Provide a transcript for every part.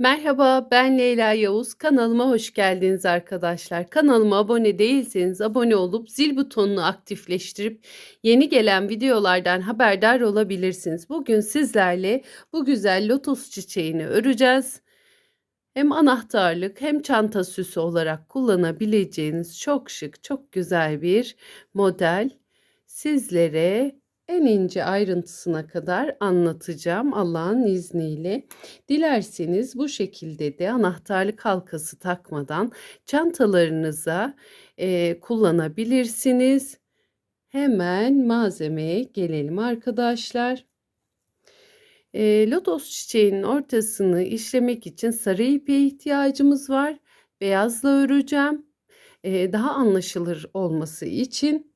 Merhaba, ben Leyla Yavuz. Kanalıma hoş geldiniz arkadaşlar. Kanalıma abone değilseniz abone olup zil butonunu aktifleştirip yeni gelen videolardan haberdar olabilirsiniz. Bugün sizlerle bu güzel lotus çiçeğini öreceğiz. Hem anahtarlık hem çanta süsü olarak kullanabileceğiniz çok şık, çok güzel bir model. Sizlere en ince ayrıntısına kadar anlatacağım Allah'ın izniyle. Dilerseniz bu şekilde de anahtarlık halkası takmadan çantalarınıza e, kullanabilirsiniz. Hemen malzemeye gelelim arkadaşlar. E, lotos çiçeğinin ortasını işlemek için sarı ipe ihtiyacımız var. Beyazla öreceğim. E, daha anlaşılır olması için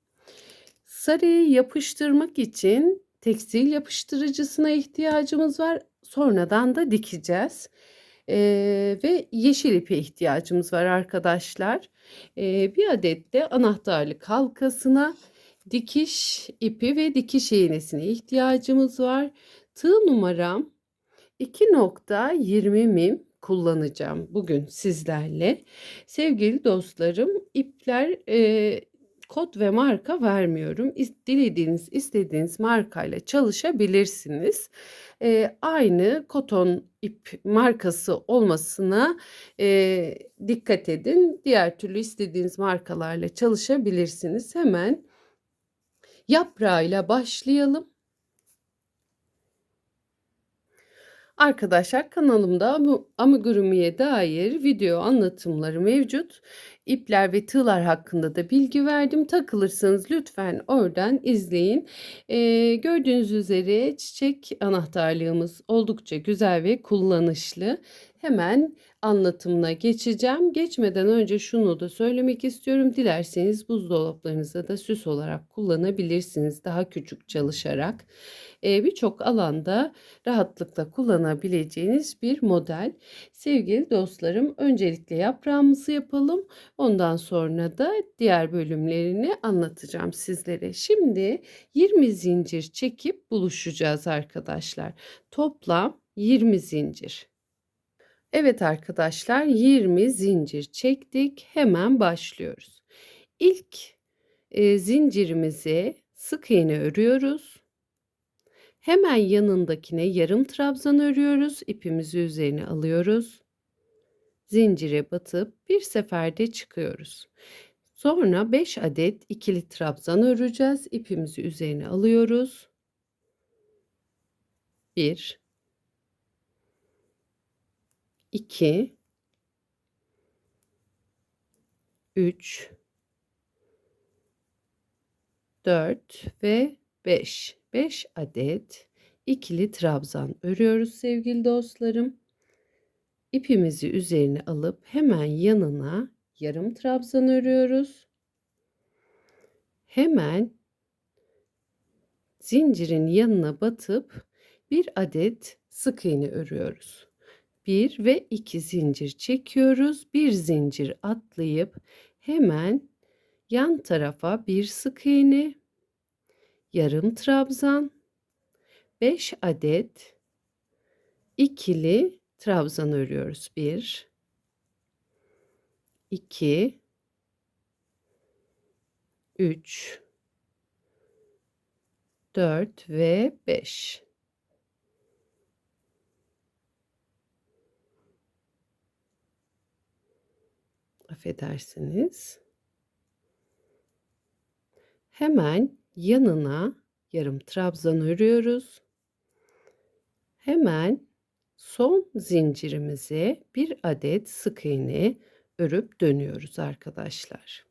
sarıyı yapıştırmak için tekstil yapıştırıcısına ihtiyacımız var. Sonradan da dikeceğiz. E, ve yeşil ipe ihtiyacımız var arkadaşlar. E, bir adet de anahtarlık halkasına dikiş ipi ve dikiş iğnesine ihtiyacımız var. Tığ numaram 2.20 mim kullanacağım bugün sizlerle. Sevgili dostlarım ipler e, kod ve marka vermiyorum. Dilediğiniz istediğiniz markayla çalışabilirsiniz. E, aynı koton ip markası olmasına e, dikkat edin. Diğer türlü istediğiniz markalarla çalışabilirsiniz. Hemen yaprağıyla başlayalım. Arkadaşlar kanalımda amigurumiye dair video anlatımları mevcut. İpler ve tığlar hakkında da bilgi verdim. Takılırsanız lütfen oradan izleyin. Ee, gördüğünüz üzere çiçek anahtarlığımız oldukça güzel ve kullanışlı. Hemen anlatımına geçeceğim. Geçmeden önce şunu da söylemek istiyorum. Dilerseniz buzdolaplarınızda da süs olarak kullanabilirsiniz. Daha küçük çalışarak. Ee, Birçok alanda rahatlıkla kullanabileceğiniz bir model. Sevgili dostlarım öncelikle yaprağımızı yapalım. Ondan sonra da diğer bölümlerini anlatacağım sizlere. Şimdi 20 zincir çekip buluşacağız arkadaşlar. Toplam 20 zincir. Evet arkadaşlar 20 zincir çektik. Hemen başlıyoruz. İlk e, zincirimizi sık iğne örüyoruz. Hemen yanındakine yarım trabzan örüyoruz. İpimizi üzerine alıyoruz. Zincire batıp bir seferde çıkıyoruz. Sonra 5 adet ikili trabzan öreceğiz. İpimizi üzerine alıyoruz. 1 2 3 4 ve 5. 5 adet ikili trabzan örüyoruz sevgili dostlarım. İpimizi üzerine alıp hemen yanına yarım trabzan örüyoruz. Hemen zincirin yanına batıp bir adet sık iğne örüyoruz. 1 ve 2 zincir çekiyoruz. Bir zincir atlayıp hemen yan tarafa bir sık iğne, yarım trabzan, 5 adet ikili trabzan örüyoruz. 1 2 3 4 ve 5 affedersiniz. Hemen yanına yarım trabzan örüyoruz. Hemen son zincirimize bir adet sık iğne örüp dönüyoruz arkadaşlar.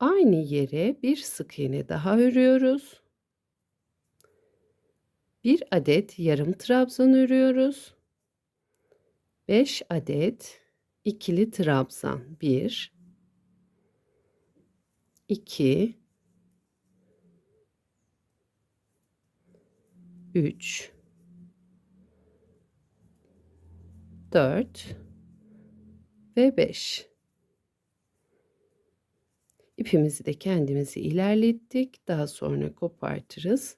Aynı yere bir sık iğne daha örüyoruz. Bir adet yarım trabzan örüyoruz. 5 adet ikili trabzan 1 2 3 4 ve 5 İpimizi de kendimizi ilerlettik. Daha sonra kopartırız.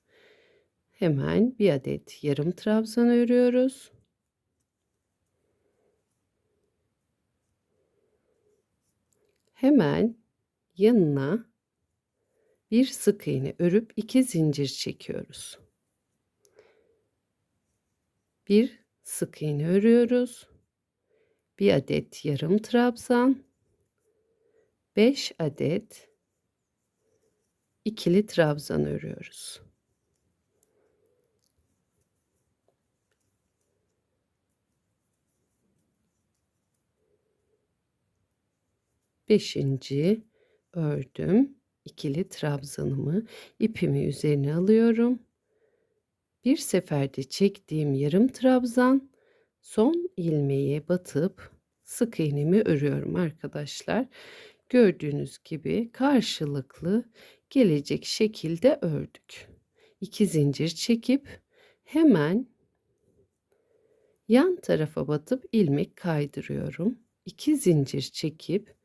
Hemen bir adet yarım trabzan örüyoruz. Hemen yanına bir sık iğne örüp iki zincir çekiyoruz. Bir sık iğne örüyoruz. Bir adet yarım trabzan. 5 adet ikili trabzan örüyoruz. Beşinci ördüm. ikili trabzanımı ipimi üzerine alıyorum. Bir seferde çektiğim yarım trabzan son ilmeğe batıp sık iğnemi örüyorum arkadaşlar. Gördüğünüz gibi karşılıklı gelecek şekilde ördük. 2 zincir çekip hemen yan tarafa batıp ilmek kaydırıyorum. 2 zincir çekip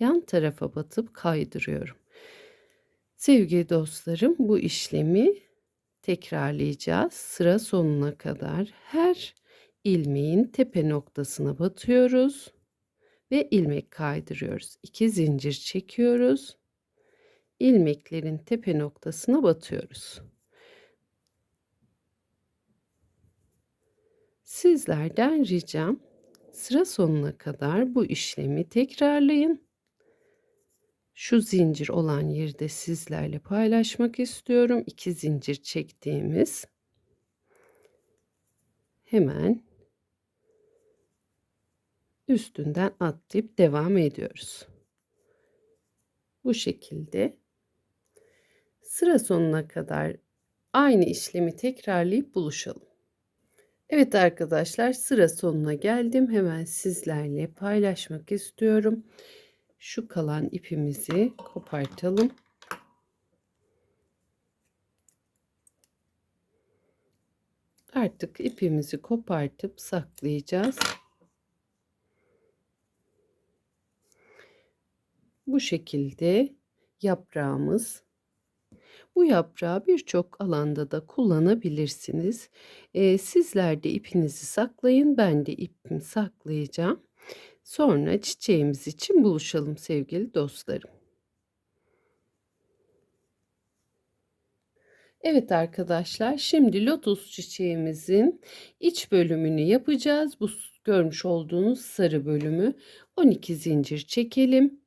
yan tarafa batıp kaydırıyorum. Sevgili dostlarım bu işlemi tekrarlayacağız. Sıra sonuna kadar her ilmeğin tepe noktasına batıyoruz ve ilmek kaydırıyoruz. 2 zincir çekiyoruz. ilmeklerin tepe noktasına batıyoruz. Sizlerden ricam sıra sonuna kadar bu işlemi tekrarlayın. Şu zincir olan yeri de sizlerle paylaşmak istiyorum. 2 zincir çektiğimiz hemen üstünden atlayıp devam ediyoruz. Bu şekilde sıra sonuna kadar aynı işlemi tekrarlayıp buluşalım. Evet arkadaşlar sıra sonuna geldim. Hemen sizlerle paylaşmak istiyorum. Şu kalan ipimizi kopartalım. Artık ipimizi kopartıp saklayacağız. Bu şekilde yaprağımız. Bu yaprağı birçok alanda da kullanabilirsiniz. Ee, sizler de ipinizi saklayın. Ben de ipimi saklayacağım. Sonra çiçeğimiz için buluşalım sevgili dostlarım. Evet arkadaşlar şimdi lotus çiçeğimizin iç bölümünü yapacağız. Bu görmüş olduğunuz sarı bölümü 12 zincir çekelim.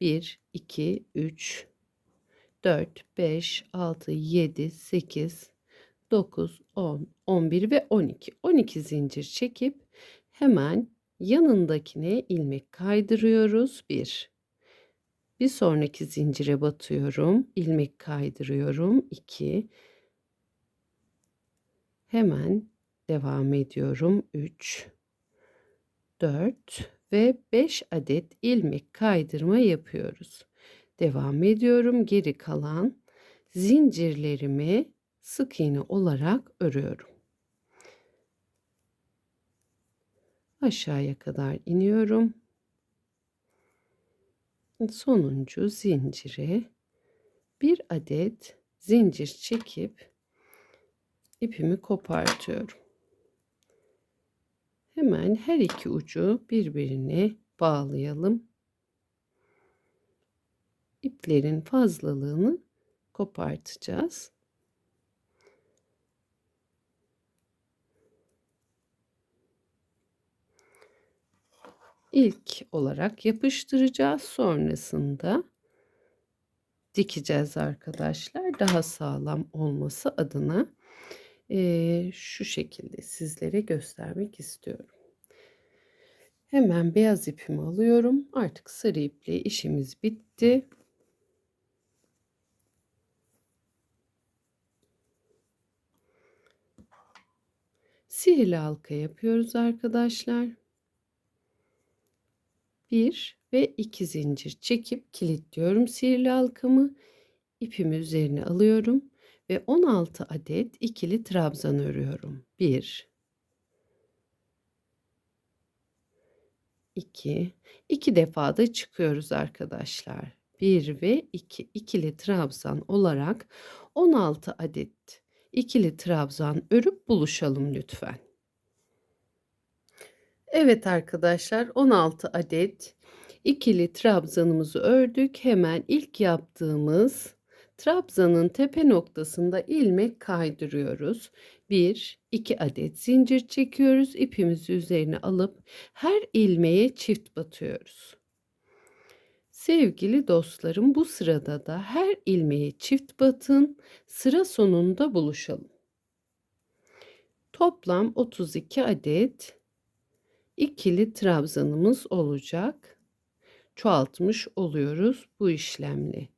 1, 2, 3, 4, 5, 6, 7, 8, 9, 10, 11 ve 12. 12 zincir çekip hemen yanındakine ilmek kaydırıyoruz. 1. Bir sonraki zincire batıyorum. ilmek kaydırıyorum. 2. Hemen devam ediyorum. 3 4 ve 5 adet ilmek kaydırma yapıyoruz. Devam ediyorum. Geri kalan zincirlerimi sık iğne olarak örüyorum. Aşağıya kadar iniyorum. Sonuncu zincire bir adet zincir çekip ipimi kopartıyorum. Hemen her iki ucu birbirine bağlayalım. İplerin fazlalığını kopartacağız. İlk olarak yapıştıracağız. Sonrasında dikeceğiz arkadaşlar. Daha sağlam olması adına e, şu şekilde sizlere göstermek istiyorum. Hemen beyaz ipimi alıyorum. Artık sarı iple işimiz bitti. Sihirli halka yapıyoruz arkadaşlar. 1 ve 2 zincir çekip kilitliyorum sihirli halkamı. İpimi üzerine alıyorum ve 16 adet ikili trabzan örüyorum. 1 2 2 defa da çıkıyoruz arkadaşlar. 1 ve 2 ikili trabzan olarak 16 adet ikili trabzan örüp buluşalım lütfen. Evet arkadaşlar 16 adet İkili trabzanımızı ördük. Hemen ilk yaptığımız trabzanın tepe noktasında ilmek kaydırıyoruz. 1 2 adet zincir çekiyoruz. İpimizi üzerine alıp her ilmeğe çift batıyoruz. Sevgili dostlarım bu sırada da her ilmeğe çift batın. Sıra sonunda buluşalım. Toplam 32 adet ikili trabzanımız olacak. Çoğaltmış oluyoruz bu işlemle.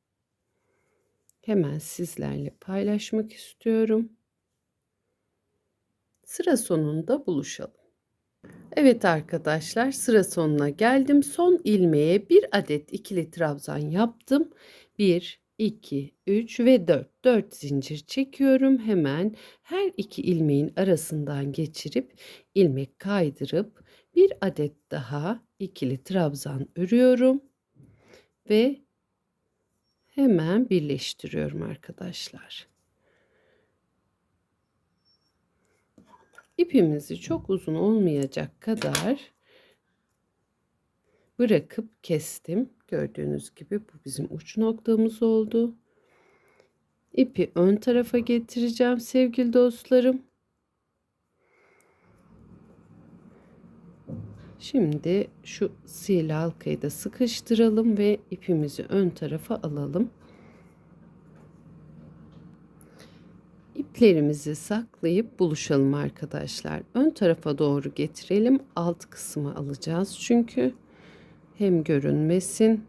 Hemen sizlerle paylaşmak istiyorum. Sıra sonunda buluşalım. Evet arkadaşlar sıra sonuna geldim. Son ilmeğe bir adet ikili trabzan yaptım. 1, 2, 3 ve 4. 4 zincir çekiyorum. Hemen her iki ilmeğin arasından geçirip ilmek kaydırıp bir adet daha ikili trabzan örüyorum. Ve hemen birleştiriyorum arkadaşlar. İpimizi çok uzun olmayacak kadar bırakıp kestim. Gördüğünüz gibi bu bizim uç noktamız oldu. İpi ön tarafa getireceğim sevgili dostlarım. Şimdi şu sihirli halkayı da sıkıştıralım ve ipimizi ön tarafa alalım. İplerimizi saklayıp buluşalım arkadaşlar. Ön tarafa doğru getirelim. Alt kısmı alacağız çünkü hem görünmesin.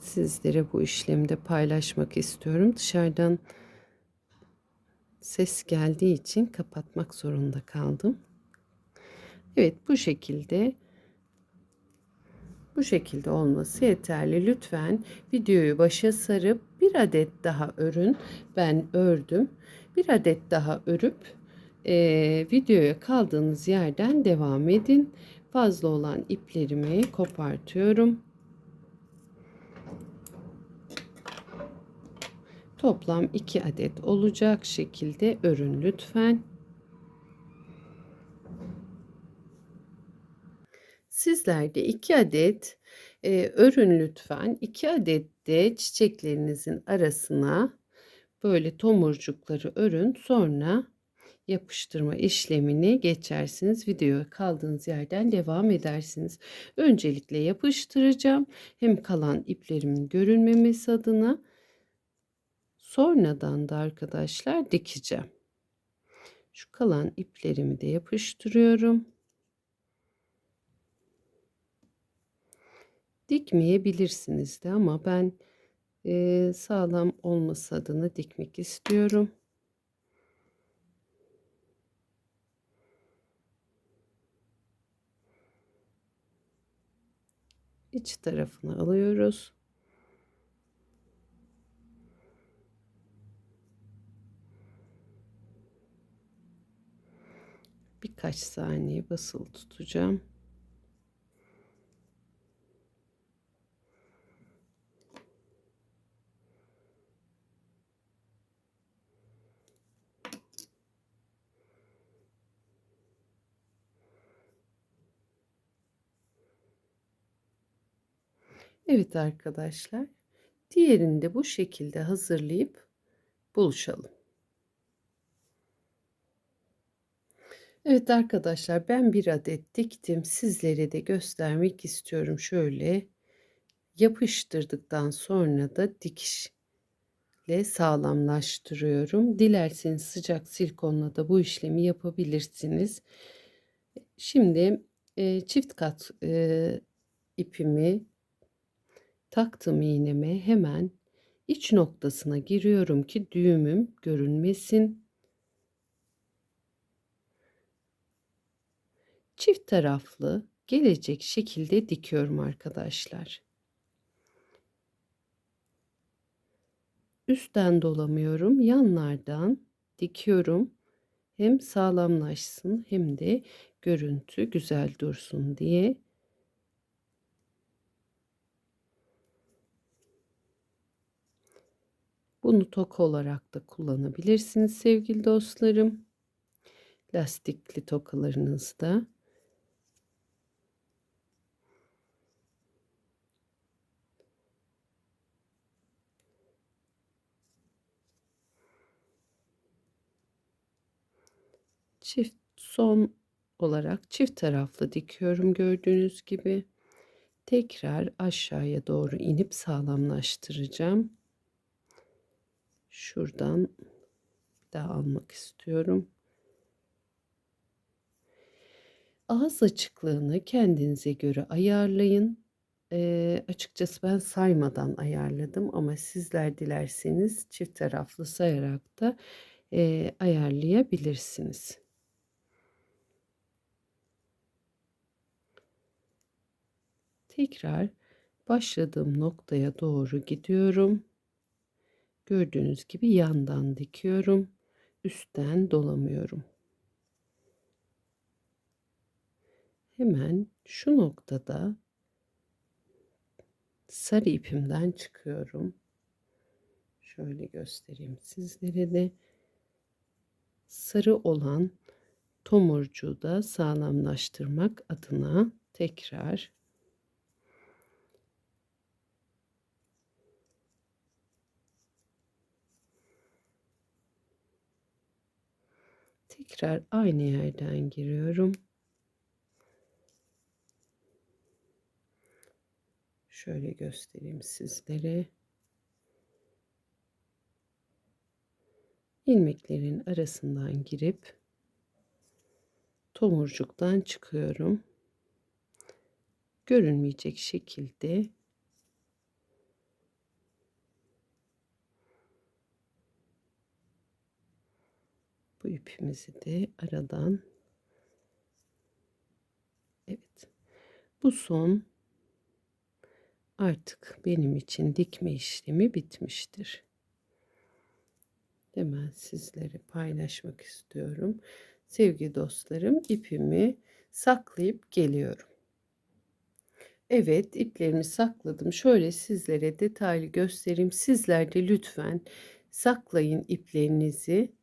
Sizlere bu işlemde paylaşmak istiyorum. Dışarıdan ses geldiği için kapatmak zorunda kaldım. Evet bu şekilde bu şekilde olması yeterli. Lütfen videoyu başa sarıp bir adet daha örün. Ben ördüm. Bir adet daha örüp e, videoya kaldığınız yerden devam edin. Fazla olan iplerimi kopartıyorum. Toplam 2 adet olacak şekilde örün lütfen. Sizler de 2 adet e, örün lütfen. 2 adet de çiçeklerinizin arasına böyle tomurcukları örün. Sonra yapıştırma işlemini geçersiniz. Videoya kaldığınız yerden devam edersiniz. Öncelikle yapıştıracağım. Hem kalan iplerimin görünmemesi adına sonradan da arkadaşlar dikeceğim. Şu kalan iplerimi de yapıştırıyorum. Dikmeyebilirsiniz de ama ben e, sağlam olması adına dikmek istiyorum. İç tarafını alıyoruz. Birkaç saniye basılı tutacağım. Evet arkadaşlar. Diğerini de bu şekilde hazırlayıp buluşalım. Evet arkadaşlar ben bir adet diktim. Sizlere de göstermek istiyorum. Şöyle yapıştırdıktan sonra da dikişle sağlamlaştırıyorum. Dilerseniz sıcak silikonla da bu işlemi yapabilirsiniz. Şimdi e, çift kat e, ipimi taktım iğneme hemen iç noktasına giriyorum ki düğümüm görünmesin. Çift taraflı gelecek şekilde dikiyorum arkadaşlar. Üstten dolamıyorum, yanlardan dikiyorum. Hem sağlamlaşsın hem de görüntü güzel dursun diye. Bunu tok olarak da kullanabilirsiniz sevgili dostlarım. Lastikli tokalarınızda. Çift son olarak çift taraflı dikiyorum gördüğünüz gibi. Tekrar aşağıya doğru inip sağlamlaştıracağım. Şuradan daha almak istiyorum. Ağız açıklığını kendinize göre ayarlayın. Eee, açıkçası ben saymadan ayarladım ama sizler dilerseniz çift taraflı sayarak da, eee, ayarlayabilirsiniz. Tekrar başladığım noktaya doğru gidiyorum. Gördüğünüz gibi yandan dikiyorum. Üstten dolamıyorum. Hemen şu noktada sarı ipimden çıkıyorum. Şöyle göstereyim sizlere de. Sarı olan tomurcuğu da sağlamlaştırmak adına tekrar tekrar aynı yerden giriyorum. Şöyle göstereyim sizlere. ilmeklerin arasından girip tomurcuktan çıkıyorum. Görünmeyecek şekilde bu ipimizi de aradan evet bu son artık benim için dikme işlemi bitmiştir. Hemen sizlere paylaşmak istiyorum. Sevgili dostlarım ipimi saklayıp geliyorum. Evet iplerimi sakladım. Şöyle sizlere detaylı göstereyim. Sizler de lütfen saklayın iplerinizi.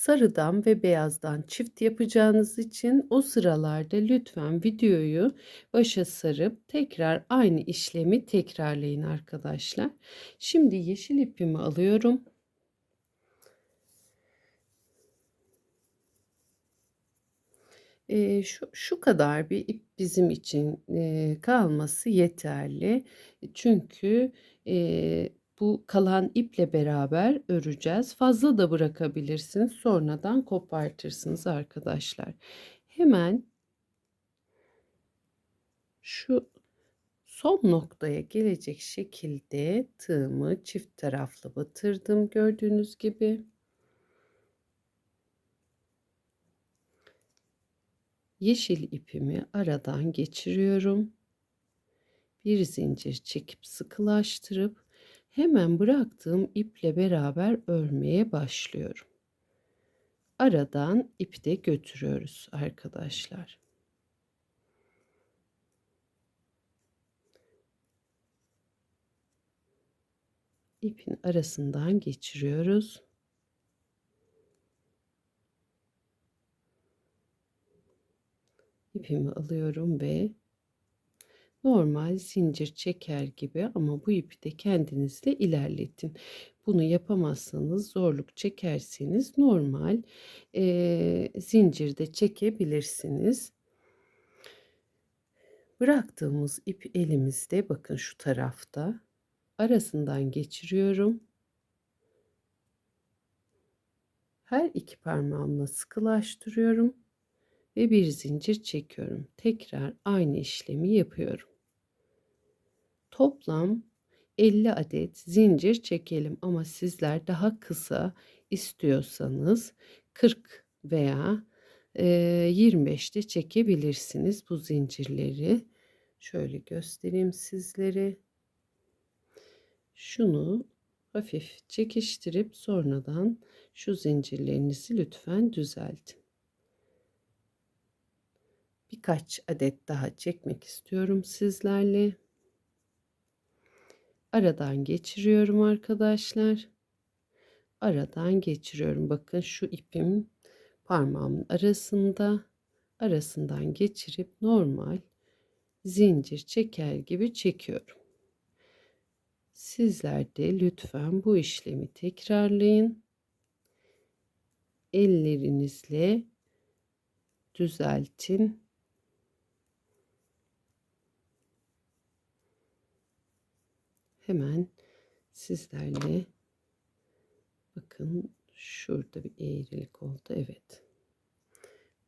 Sarıdan ve beyazdan çift yapacağınız için o sıralarda lütfen videoyu başa sarıp tekrar aynı işlemi tekrarlayın arkadaşlar. Şimdi yeşil ipimi alıyorum. Eee, şu şu kadar bir ip bizim için, eee, kalması yeterli. Çünkü, eee, bu kalan iple beraber öreceğiz. Fazla da bırakabilirsiniz. Sonradan kopartırsınız arkadaşlar. Hemen şu son noktaya gelecek şekilde tığımı çift taraflı batırdım gördüğünüz gibi. Yeşil ipimi aradan geçiriyorum. Bir zincir çekip sıkılaştırıp hemen bıraktığım iple beraber örmeye başlıyorum. Aradan ipi de götürüyoruz arkadaşlar. İpin arasından geçiriyoruz. ipimi alıyorum ve normal zincir çeker gibi ama bu ipi de kendinizle ilerletin. Bunu yapamazsanız zorluk çekerseniz normal e, zincirde çekebilirsiniz. Bıraktığımız ip elimizde bakın şu tarafta arasından geçiriyorum. Her iki parmağımla sıkılaştırıyorum ve bir zincir çekiyorum. Tekrar aynı işlemi yapıyorum. Toplam 50 adet zincir çekelim ama sizler daha kısa istiyorsanız 40 veya 25 de çekebilirsiniz bu zincirleri. Şöyle göstereyim sizlere. Şunu hafif çekiştirip sonradan şu zincirlerinizi lütfen düzeltin birkaç adet daha çekmek istiyorum sizlerle. Aradan geçiriyorum arkadaşlar. Aradan geçiriyorum. Bakın şu ipim parmağımın arasında. Arasından geçirip normal zincir çeker gibi çekiyorum. Sizler de lütfen bu işlemi tekrarlayın. Ellerinizle düzeltin. Hemen sizlerle bakın şurada bir eğrilik oldu. Evet.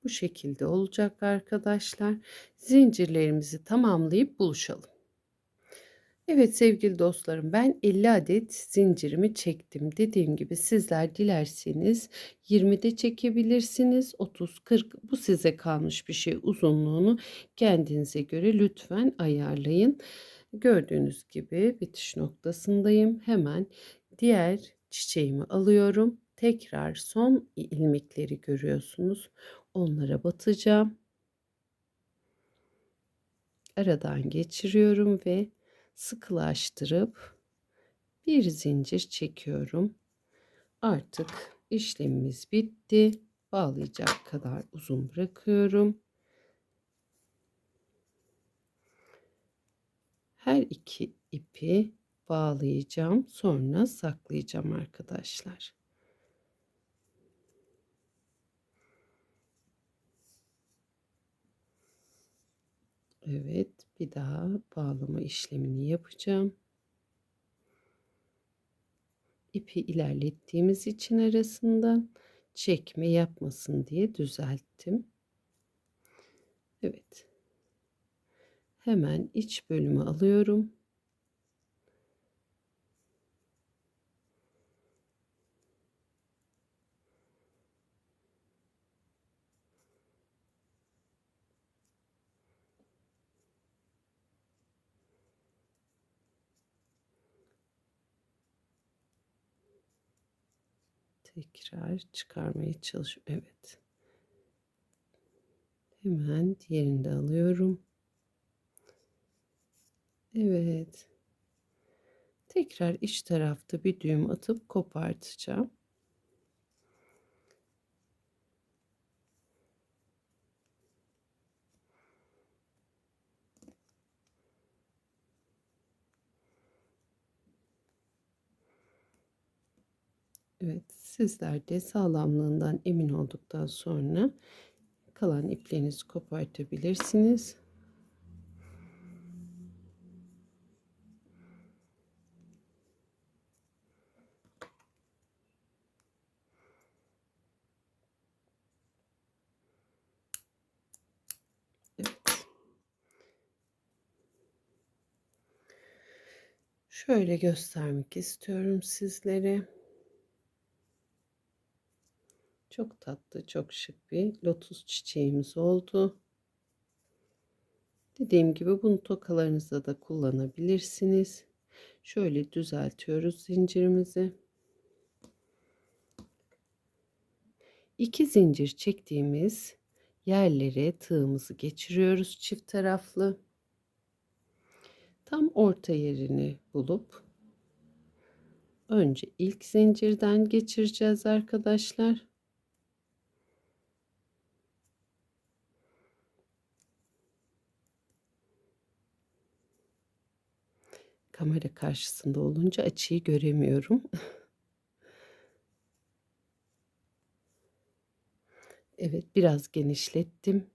Bu şekilde olacak arkadaşlar. Zincirlerimizi tamamlayıp buluşalım. Evet sevgili dostlarım ben 50 adet zincirimi çektim. Dediğim gibi sizler dilerseniz 20 de çekebilirsiniz. 30 40 bu size kalmış bir şey. Uzunluğunu kendinize göre lütfen ayarlayın. Gördüğünüz gibi bitiş noktasındayım. Hemen diğer çiçeğimi alıyorum. Tekrar son ilmekleri görüyorsunuz. Onlara batacağım. Aradan geçiriyorum ve sıkılaştırıp bir zincir çekiyorum. Artık işlemimiz bitti. Bağlayacak kadar uzun bırakıyorum. Her iki ipi bağlayacağım. Sonra saklayacağım arkadaşlar. Evet, bir daha bağlama işlemini yapacağım. İpi ilerlettiğimiz için arasından çekme yapmasın diye düzelttim. Evet. Hemen iç bölümü alıyorum. tekrar çıkarmaya çalışıyorum. Evet. Hemen diğerini de alıyorum. Evet. Tekrar iç tarafta bir düğüm atıp kopartacağım. Evet, sizler de sağlamlığından emin olduktan sonra kalan iplerinizi kopartabilirsiniz. Evet. Şöyle göstermek istiyorum sizlere. Çok tatlı, çok şık bir lotus çiçeğimiz oldu. Dediğim gibi bunu tokalarınızda da kullanabilirsiniz. Şöyle düzeltiyoruz zincirimizi. İki zincir çektiğimiz yerlere tığımızı geçiriyoruz çift taraflı. Tam orta yerini bulup önce ilk zincirden geçireceğiz arkadaşlar. Kamera karşısında olunca açıyı göremiyorum. Evet, biraz genişlettim.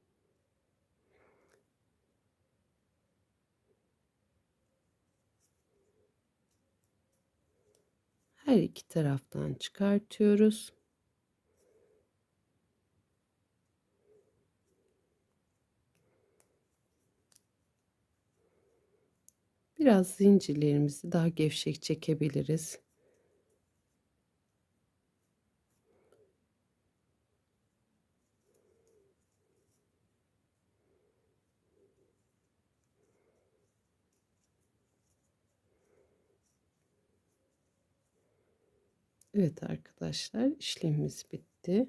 Her iki taraftan çıkartıyoruz. Biraz zincirlerimizi daha gevşek çekebiliriz. Evet arkadaşlar işlemimiz bitti.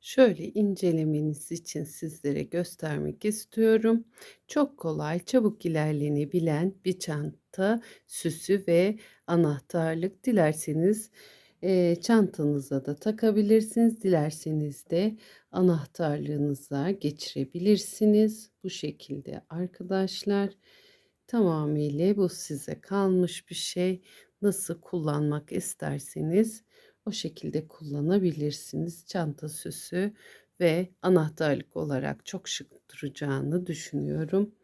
Şöyle incelemeniz için sizlere göstermek istiyorum. Çok kolay, çabuk ilerlenebilen bir çanta süsü ve anahtarlık. Dilerseniz e, çantanıza da takabilirsiniz. Dilerseniz de anahtarlığınıza geçirebilirsiniz. Bu şekilde arkadaşlar. Tamamıyla bu size kalmış bir şey. Nasıl kullanmak isterseniz o şekilde kullanabilirsiniz. Çanta süsü ve anahtarlık olarak çok şık duracağını düşünüyorum.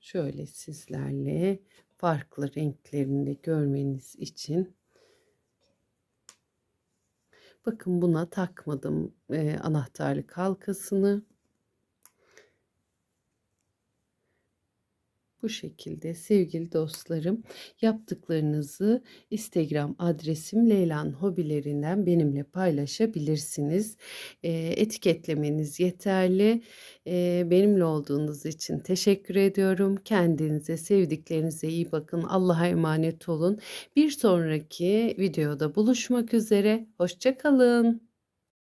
Şöyle sizlerle farklı renklerini görmeniz için bakın buna takmadım eee, anahtarlık halkasını. Bu şekilde sevgili dostlarım yaptıklarınızı Instagram adresim Leyla'nın hobilerinden benimle paylaşabilirsiniz. Eee, etiketlemeniz yeterli. Eee, benimle olduğunuz için teşekkür ediyorum. Kendinize, sevdiklerinize iyi bakın. Allah'a emanet olun. Bir sonraki videoda buluşmak üzere. Hoşça kalın.